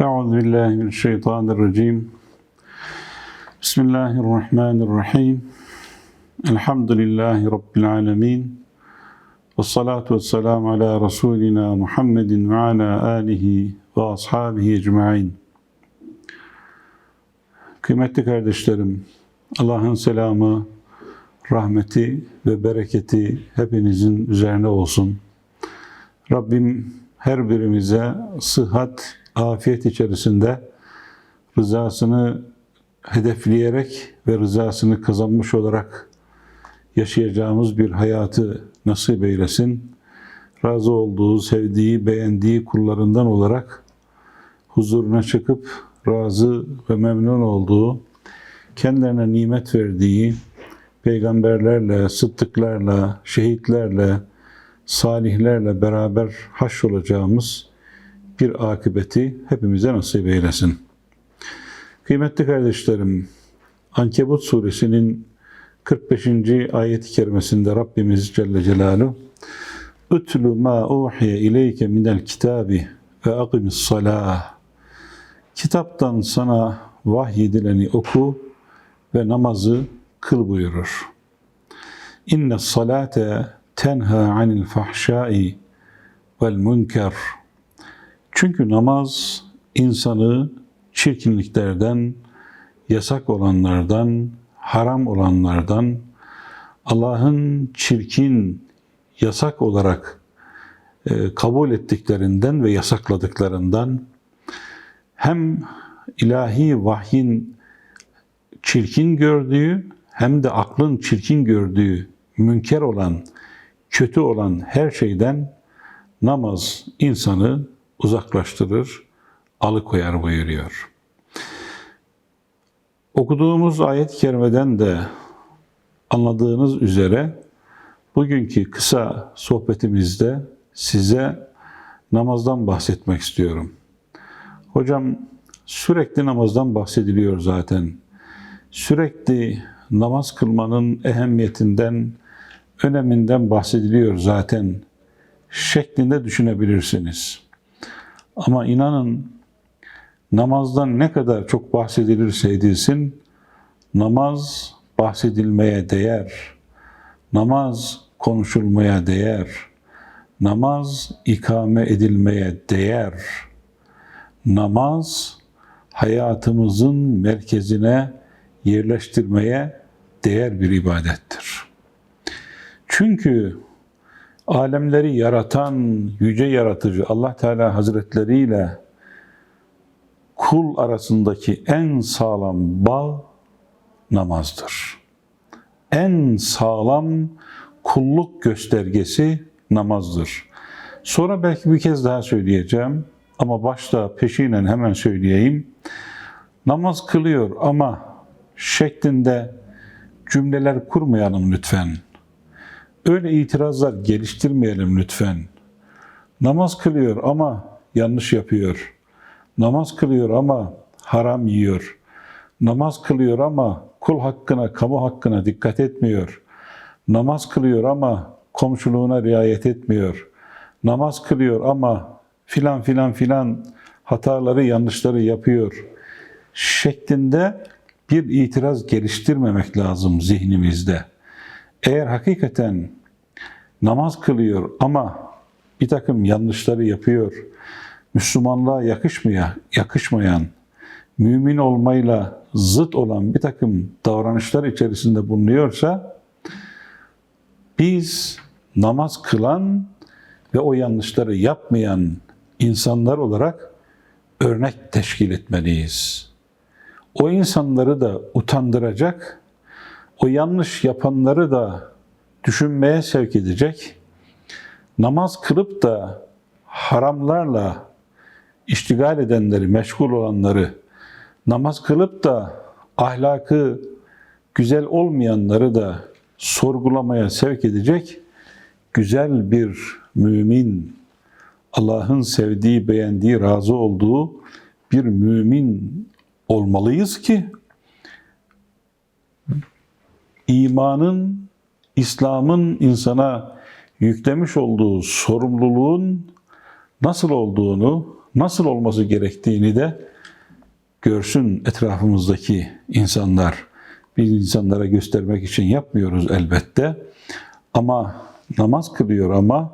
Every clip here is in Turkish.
Euzu billahi mineşşeytanirracim. Bismillahirrahmanirrahim. Elhamdülillahi rabbil alamin. Ves salatu vesselam ala rasulina Muhammedin ve ala alihi ve ashabihi ecmaîn. Kıymetli kardeşlerim, Allah'ın selamı, rahmeti ve bereketi hepinizin üzerine olsun. Rabbim her birimize sıhhat, afiyet içerisinde rızasını hedefleyerek ve rızasını kazanmış olarak yaşayacağımız bir hayatı nasip eylesin. Razı olduğu, sevdiği, beğendiği kullarından olarak huzuruna çıkıp razı ve memnun olduğu, kendilerine nimet verdiği, peygamberlerle, sıddıklarla, şehitlerle, salihlerle beraber haş olacağımız bir akıbeti hepimize nasip eylesin. Kıymetli kardeşlerim, Ankebut suresinin 45. ayet-i kerimesinde Rabbimiz Celle Celaluhu Ütlü ma uhiye ileyke minel kitabi ve akimis salah Kitaptan sana vahyedileni oku ve namazı kıl buyurur. İnne salate tenha anil fahşai vel münker. Çünkü namaz insanı çirkinliklerden, yasak olanlardan, haram olanlardan, Allah'ın çirkin, yasak olarak e, kabul ettiklerinden ve yasakladıklarından hem ilahi vahyin çirkin gördüğü hem de aklın çirkin gördüğü münker olan, kötü olan her şeyden namaz insanı uzaklaştırır, alıkoyar buyuruyor. Okuduğumuz ayet-i kerimeden de anladığınız üzere bugünkü kısa sohbetimizde size namazdan bahsetmek istiyorum. Hocam sürekli namazdan bahsediliyor zaten. Sürekli namaz kılmanın ehemmiyetinden, öneminden bahsediliyor zaten şeklinde düşünebilirsiniz. Ama inanın namazdan ne kadar çok bahsedilirse edilsin, namaz bahsedilmeye değer. Namaz konuşulmaya değer. Namaz ikame edilmeye değer. Namaz hayatımızın merkezine yerleştirmeye değer bir ibadettir. Çünkü alemleri yaratan yüce yaratıcı Allah Teala Hazretleri ile kul arasındaki en sağlam bağ namazdır. En sağlam kulluk göstergesi namazdır. Sonra belki bir kez daha söyleyeceğim ama başta peşinen hemen söyleyeyim. Namaz kılıyor ama şeklinde cümleler kurmayalım lütfen. Öyle itirazlar geliştirmeyelim lütfen. Namaz kılıyor ama yanlış yapıyor. Namaz kılıyor ama haram yiyor. Namaz kılıyor ama kul hakkına, kamu hakkına dikkat etmiyor. Namaz kılıyor ama komşuluğuna riayet etmiyor. Namaz kılıyor ama filan filan filan hataları, yanlışları yapıyor şeklinde bir itiraz geliştirmemek lazım zihnimizde. Eğer hakikaten namaz kılıyor ama bir takım yanlışları yapıyor, Müslümanlığa yakışmaya, yakışmayan, mümin olmayla zıt olan bir takım davranışlar içerisinde bulunuyorsa, biz namaz kılan ve o yanlışları yapmayan insanlar olarak örnek teşkil etmeliyiz. O insanları da utandıracak, o yanlış yapanları da düşünmeye sevk edecek, namaz kılıp da haramlarla iştigal edenleri, meşgul olanları, namaz kılıp da ahlakı güzel olmayanları da sorgulamaya sevk edecek güzel bir mümin, Allah'ın sevdiği, beğendiği, razı olduğu bir mümin olmalıyız ki imanın, İslam'ın insana yüklemiş olduğu sorumluluğun nasıl olduğunu nasıl olması gerektiğini de görsün etrafımızdaki insanlar. Biz insanlara göstermek için yapmıyoruz elbette. Ama namaz kılıyor ama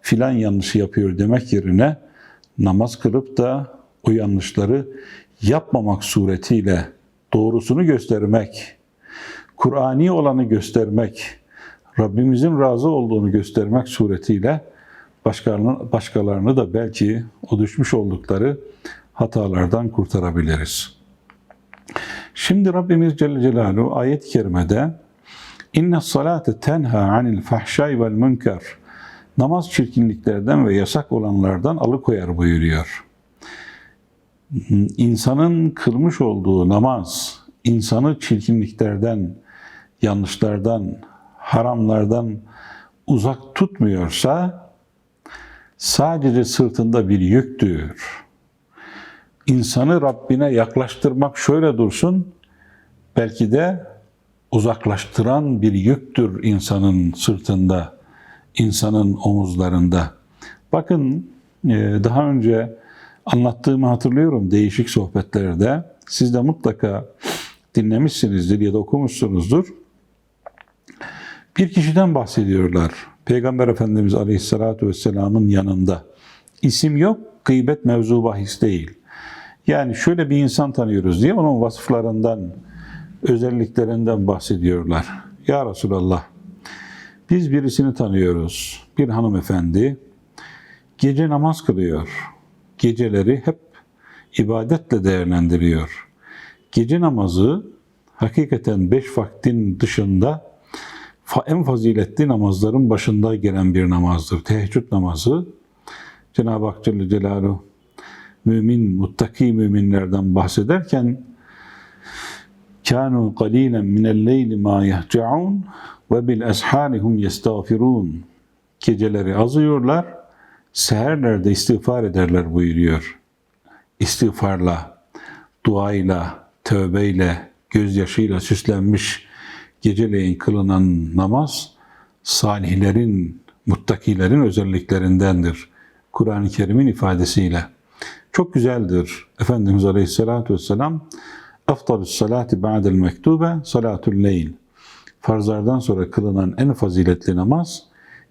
filan yanlışı yapıyor demek yerine namaz kılıp da o yanlışları yapmamak suretiyle doğrusunu göstermek, Kur'ani olanı göstermek, Rabbimizin razı olduğunu göstermek suretiyle başkalarını, da belki o düşmüş oldukları hatalardan kurtarabiliriz. Şimdi Rabbimiz Celle Celaluhu ayet-i kerimede İnne salate tenha anil fahşay vel münker Namaz çirkinliklerden ve yasak olanlardan alıkoyar buyuruyor. İnsanın kılmış olduğu namaz, insanı çirkinliklerden, yanlışlardan, haramlardan uzak tutmuyorsa sadece sırtında bir yüktür. İnsanı Rabbine yaklaştırmak şöyle dursun, belki de uzaklaştıran bir yüktür insanın sırtında, insanın omuzlarında. Bakın e, daha önce anlattığımı hatırlıyorum değişik sohbetlerde. Siz de mutlaka dinlemişsinizdir ya da okumuşsunuzdur. Bir kişiden bahsediyorlar. Peygamber Efendimiz Aleyhisselatü Vesselam'ın yanında. İsim yok, gıybet mevzu bahis değil. Yani şöyle bir insan tanıyoruz diye onun vasıflarından, özelliklerinden bahsediyorlar. Ya Resulallah, biz birisini tanıyoruz. Bir hanımefendi gece namaz kılıyor. Geceleri hep ibadetle değerlendiriyor. Gece namazı hakikaten beş vaktin dışında en faziletli namazların başında gelen bir namazdır. Teheccüd namazı. Cenab-ı Hak Celle Celaluhu mümin, muttaki müminlerden bahsederken kânû qalîlen minel-leyli mâ yehce'ûn ve bil esharihum yestağfirun. Geceleri azıyorlar, seherlerde istiğfar ederler buyuruyor. İstiğfarla, duayla, tövbeyle, gözyaşıyla süslenmiş geceleyin kılınan namaz salihlerin, muttakilerin özelliklerindendir. Kur'an-ı Kerim'in ifadesiyle. Çok güzeldir. Efendimiz Aleyhisselatü Vesselam Eftalus salati ba'del mektube salatul leyl. Farzlardan sonra kılınan en faziletli namaz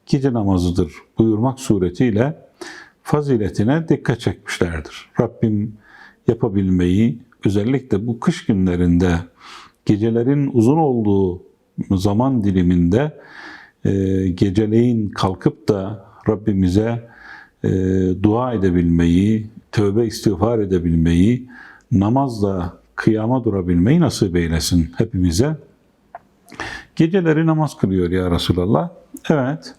gece namazıdır buyurmak suretiyle faziletine dikkat çekmişlerdir. Rabbim yapabilmeyi özellikle bu kış günlerinde gecelerin uzun olduğu zaman diliminde e, geceleyin kalkıp da Rabbimize e, dua edebilmeyi, tövbe istiğfar edebilmeyi, namazla kıyama durabilmeyi nasip eylesin hepimize. Geceleri namaz kılıyor ya Resulallah. Evet,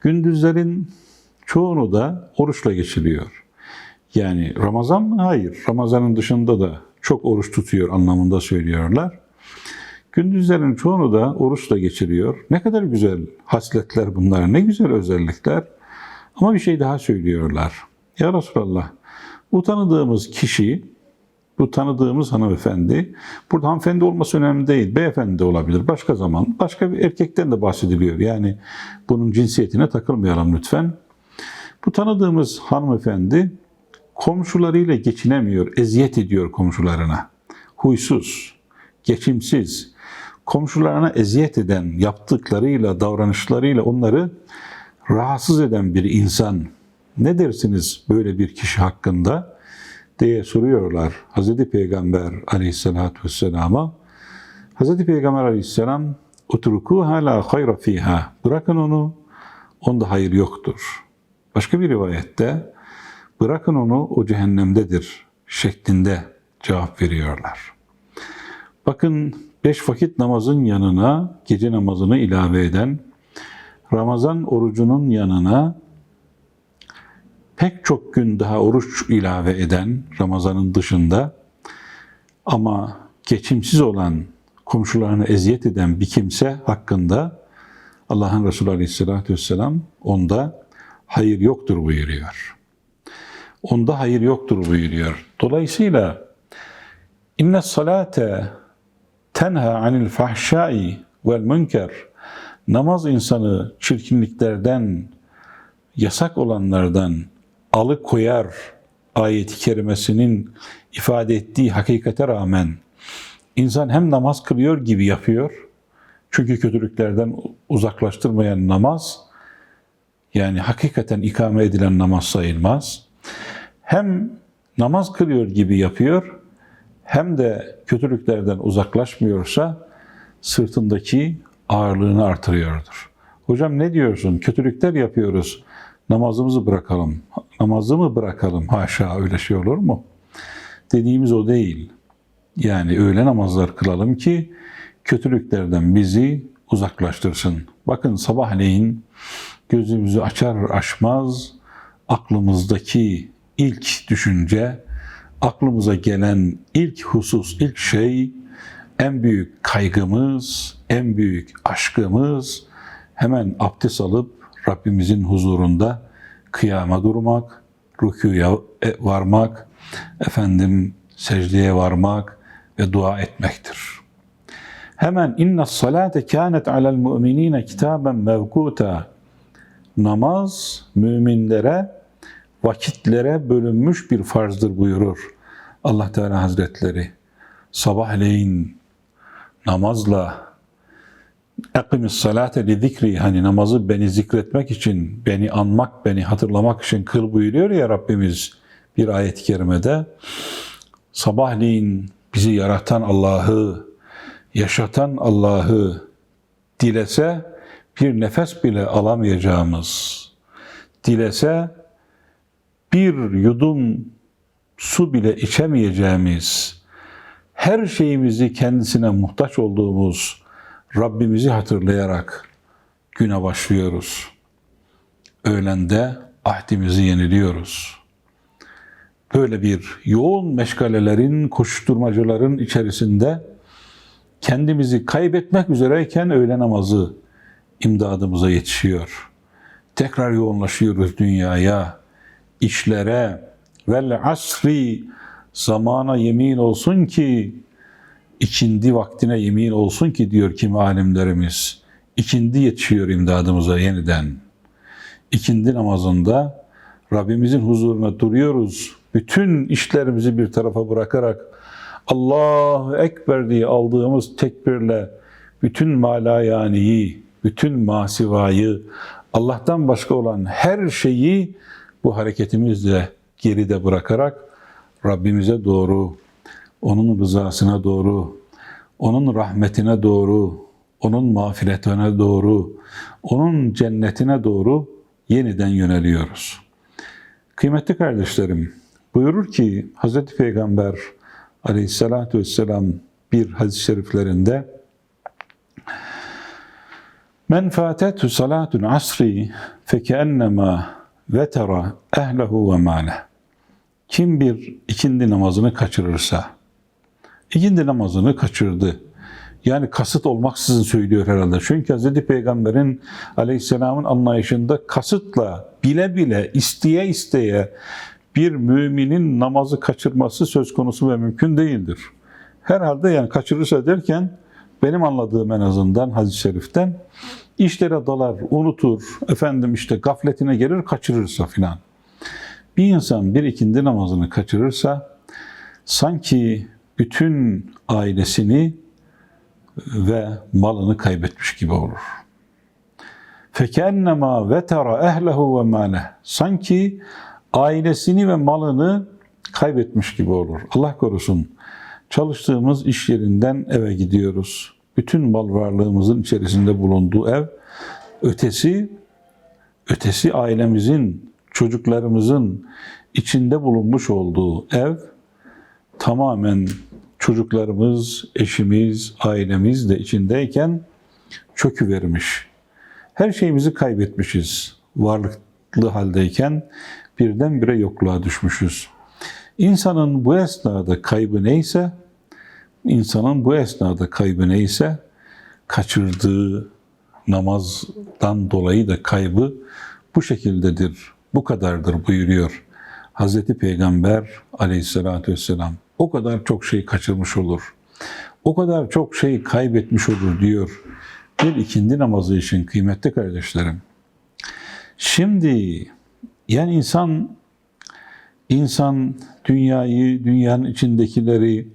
gündüzlerin çoğunu da oruçla geçiriyor. Yani Ramazan mı? Hayır. Ramazanın dışında da çok oruç tutuyor anlamında söylüyorlar. Gündüzlerin çoğunu da oruçla geçiriyor. Ne kadar güzel hasletler bunlar, ne güzel özellikler. Ama bir şey daha söylüyorlar. Ya Resulallah, bu tanıdığımız kişi, bu tanıdığımız hanımefendi, burada hanımefendi olması önemli değil, beyefendi de olabilir. Başka zaman, başka bir erkekten de bahsediliyor. Yani bunun cinsiyetine takılmayalım lütfen. Bu tanıdığımız hanımefendi komşularıyla geçinemiyor, eziyet ediyor komşularına. Huysuz, geçimsiz, komşularına eziyet eden yaptıklarıyla, davranışlarıyla onları rahatsız eden bir insan. Ne dersiniz böyle bir kişi hakkında? diye soruyorlar Hz. Peygamber aleyhissalatü vesselama. Hz. Peygamber aleyhisselam utruku hala hayra fiha. Bırakın onu, onda hayır yoktur. Başka bir rivayette bırakın onu o cehennemdedir şeklinde cevap veriyorlar. Bakın beş vakit namazın yanına gece namazını ilave eden, Ramazan orucunun yanına pek çok gün daha oruç ilave eden Ramazan'ın dışında ama geçimsiz olan, komşularına eziyet eden bir kimse hakkında Allah'ın Resulü Aleyhisselatü Vesselam onda hayır yoktur buyuruyor. Onda hayır yoktur buyuruyor. Dolayısıyla inne salate tenha anil fahşai vel münker namaz insanı çirkinliklerden, yasak olanlardan alıkoyar ayeti kerimesinin ifade ettiği hakikate rağmen insan hem namaz kılıyor gibi yapıyor. Çünkü kötülüklerden uzaklaştırmayan namaz yani hakikaten ikame edilen namaz sayılmaz. Hem namaz kılıyor gibi yapıyor hem de kötülüklerden uzaklaşmıyorsa sırtındaki ağırlığını artırıyordur. Hocam ne diyorsun? Kötülükler yapıyoruz. Namazımızı bırakalım. Namazı mı bırakalım? Haşa öyle şey olur mu? Dediğimiz o değil. Yani öyle namazlar kılalım ki kötülüklerden bizi uzaklaştırsın. Bakın sabahleyin gözümüzü açar açmaz aklımızdaki ilk düşünce, aklımıza gelen ilk husus, ilk şey, en büyük kaygımız, en büyük aşkımız hemen abdest alıp Rabbimizin huzurunda kıyama durmak, rüküye varmak, efendim secdeye varmak ve dua etmektir. Hemen inna salate kânet alel mu'minîne kitaben mevkuta. Namaz müminlere vakitlere bölünmüş bir farzdır buyurur Allah Teala Hazretleri. Sabahleyin namazla salate li zikri hani namazı beni zikretmek için, beni anmak, beni hatırlamak için kıl buyuruyor ya Rabbimiz bir ayet-i kerimede. Sabahleyin bizi yaratan Allah'ı, yaşatan Allah'ı dilese bir nefes bile alamayacağımız, dilese bir yudum su bile içemeyeceğimiz, her şeyimizi kendisine muhtaç olduğumuz Rabbimizi hatırlayarak güne başlıyoruz. Öğlende ahdimizi yeniliyoruz. Böyle bir yoğun meşgalelerin, koşturmacaların içerisinde kendimizi kaybetmek üzereyken öğle namazı imdadımıza yetişiyor. Tekrar yoğunlaşıyoruz dünyaya, işlere, vel asri zamana yemin olsun ki ikindi vaktine yemin olsun ki diyor kimi alimlerimiz. İkindi yetişiyor imdadımıza yeniden. İkindi namazında Rabbimizin huzuruna duruyoruz. Bütün işlerimizi bir tarafa bırakarak Allahu Ekber diye aldığımız tekbirle bütün malayaniyi, bütün masivayı, Allah'tan başka olan her şeyi bu hareketimizle geride bırakarak Rabbimize doğru, onun rızasına doğru, onun rahmetine doğru, onun mağfiretine doğru, onun cennetine doğru yeniden yöneliyoruz. Kıymetli kardeşlerim, buyurur ki Hz. Peygamber aleyhissalatü vesselam bir hadis-i şeriflerinde Men fatetü salatun asri fekennema vetera ehlehu ve mâleh. Kim bir ikindi namazını kaçırırsa, ikindi namazını kaçırdı. Yani kasıt olmaksızın söylüyor herhalde. Çünkü Hz. Peygamber'in aleyhisselamın anlayışında kasıtla, bile bile, isteye isteye bir müminin namazı kaçırması söz konusu ve mümkün değildir. Herhalde yani kaçırırsa derken benim anladığım en azından hadis-i şeriften işlere dalar, unutur, efendim işte gafletine gelir, kaçırırsa filan. Bir insan bir ikindi namazını kaçırırsa sanki bütün ailesini ve malını kaybetmiş gibi olur. Fekennema vetera ehlehu ve mâleh. Sanki ailesini ve malını kaybetmiş gibi olur. Allah korusun. Çalıştığımız iş yerinden eve gidiyoruz. Bütün mal varlığımızın içerisinde bulunduğu ev ötesi ötesi ailemizin, çocuklarımızın içinde bulunmuş olduğu ev tamamen çocuklarımız, eşimiz, ailemiz de içindeyken çöküvermiş. Her şeyimizi kaybetmişiz. Varlıklı haldeyken birdenbire yokluğa düşmüşüz. İnsanın bu esnada kaybı neyse, insanın bu esnada kaybı neyse, kaçırdığı namazdan dolayı da kaybı bu şekildedir, bu kadardır buyuruyor Hazreti Peygamber aleyhissalatü vesselam. O kadar çok şey kaçırmış olur. O kadar çok şey kaybetmiş olur diyor. Bir ikindi namazı için kıymetli kardeşlerim. Şimdi yani insan İnsan dünyayı, dünyanın içindekileri,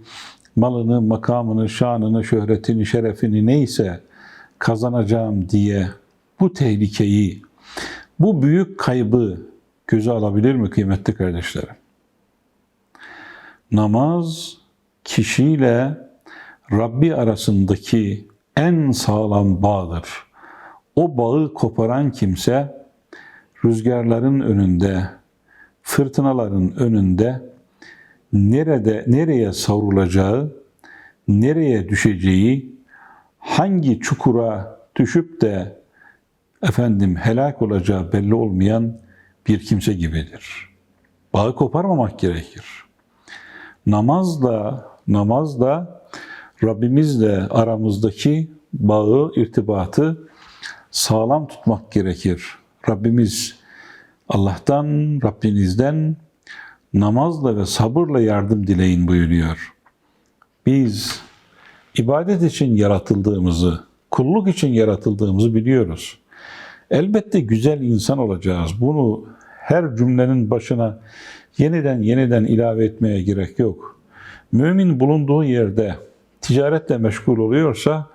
malını, makamını, şanını, şöhretini, şerefini neyse kazanacağım diye bu tehlikeyi, bu büyük kaybı göze alabilir mi kıymetli kardeşlerim? Namaz kişiyle Rabbi arasındaki en sağlam bağdır. O bağı koparan kimse rüzgarların önünde, fırtınaların önünde nerede nereye savrulacağı, nereye düşeceği, hangi çukura düşüp de efendim helak olacağı belli olmayan bir kimse gibidir. Bağı koparmamak gerekir. Namazla namazla Rabbimizle aramızdaki bağı, irtibatı sağlam tutmak gerekir. Rabbimiz Allah'tan, Rabbinizden namazla ve sabırla yardım dileyin buyuruyor. Biz ibadet için yaratıldığımızı, kulluk için yaratıldığımızı biliyoruz. Elbette güzel insan olacağız. Bunu her cümlenin başına yeniden yeniden ilave etmeye gerek yok. Mümin bulunduğu yerde ticaretle meşgul oluyorsa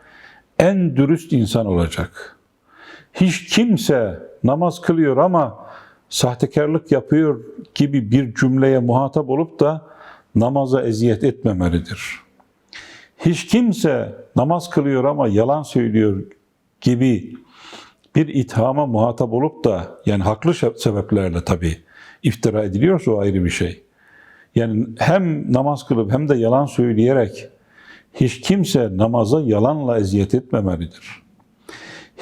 en dürüst insan olacak. Hiç kimse namaz kılıyor ama sahtekarlık yapıyor gibi bir cümleye muhatap olup da namaza eziyet etmemelidir. Hiç kimse namaz kılıyor ama yalan söylüyor gibi bir ithama muhatap olup da yani haklı sebeplerle tabii iftira ediliyorsa o ayrı bir şey. Yani hem namaz kılıp hem de yalan söyleyerek hiç kimse namaza yalanla eziyet etmemelidir.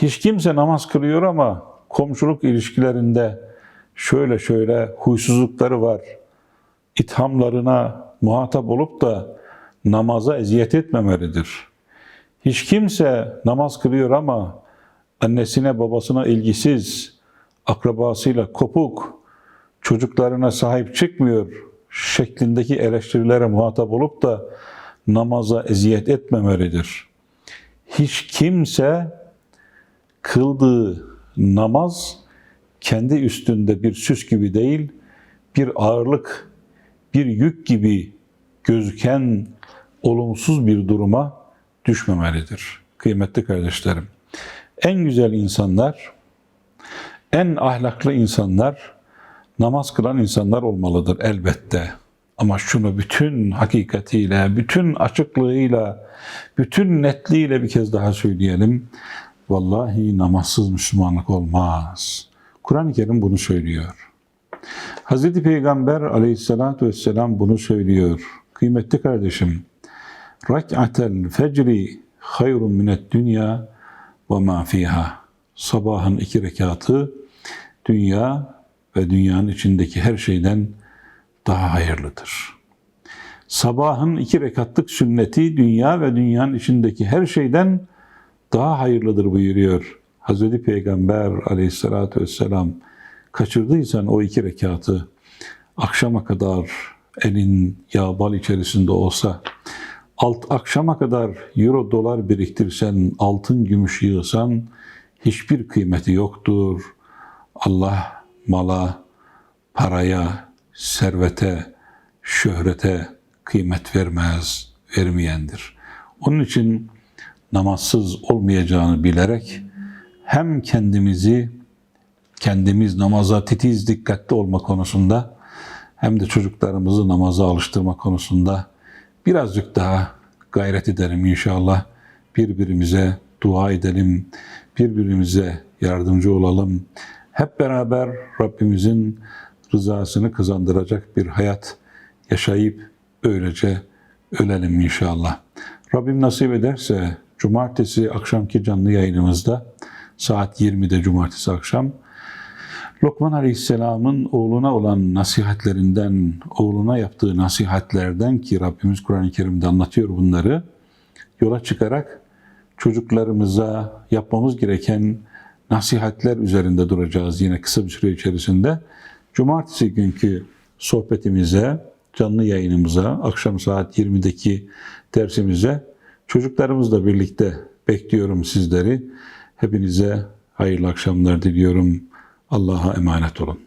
Hiç kimse namaz kılıyor ama komşuluk ilişkilerinde şöyle şöyle huysuzlukları var. İthamlarına muhatap olup da namaza eziyet etmemelidir. Hiç kimse namaz kılıyor ama annesine babasına ilgisiz, akrabasıyla kopuk, çocuklarına sahip çıkmıyor şeklindeki eleştirilere muhatap olup da namaza eziyet etmemelidir. Hiç kimse kıldığı namaz kendi üstünde bir süs gibi değil, bir ağırlık, bir yük gibi gözüken olumsuz bir duruma düşmemelidir. Kıymetli kardeşlerim, en güzel insanlar, en ahlaklı insanlar namaz kılan insanlar olmalıdır elbette. Ama şunu bütün hakikatiyle, bütün açıklığıyla, bütün netliğiyle bir kez daha söyleyelim. Vallahi namazsız Müslümanlık olmaz. Kur'an-ı Kerim bunu söylüyor. Hz. Peygamber aleyhissalatü vesselam bunu söylüyor. Kıymetli kardeşim, rak'atel fecri hayrun minet dünya ve ma fiha. Sabahın iki rekatı dünya ve dünyanın içindeki her şeyden daha hayırlıdır. Sabahın iki rekatlık sünneti dünya ve dünyanın içindeki her şeyden daha hayırlıdır buyuruyor Hazreti Peygamber aleyhissalatü vesselam. Kaçırdıysan o iki rekatı akşama kadar elin yağ bal içerisinde olsa, alt akşama kadar euro dolar biriktirsen, altın gümüş yığsan hiçbir kıymeti yoktur. Allah mala, paraya, servete, şöhrete kıymet vermez, vermeyendir. Onun için namazsız olmayacağını bilerek hem kendimizi kendimiz namaza titiz dikkatli olma konusunda hem de çocuklarımızı namaza alıştırma konusunda birazcık daha gayret edelim inşallah. Birbirimize dua edelim, birbirimize yardımcı olalım. Hep beraber Rabbimizin rızasını kazandıracak bir hayat yaşayıp öylece ölelim inşallah. Rabbim nasip ederse cumartesi akşamki canlı yayınımızda saat 20'de cumartesi akşam Lokman Aleyhisselam'ın oğluna olan nasihatlerinden, oğluna yaptığı nasihatlerden ki Rabbimiz Kur'an-ı Kerim'de anlatıyor bunları, yola çıkarak çocuklarımıza yapmamız gereken nasihatler üzerinde duracağız yine kısa bir süre içerisinde. Cumartesi günkü sohbetimize, canlı yayınımıza, akşam saat 20'deki dersimize çocuklarımızla birlikte bekliyorum sizleri. Hepinize hayırlı akşamlar diliyorum. Allah'a emanet olun.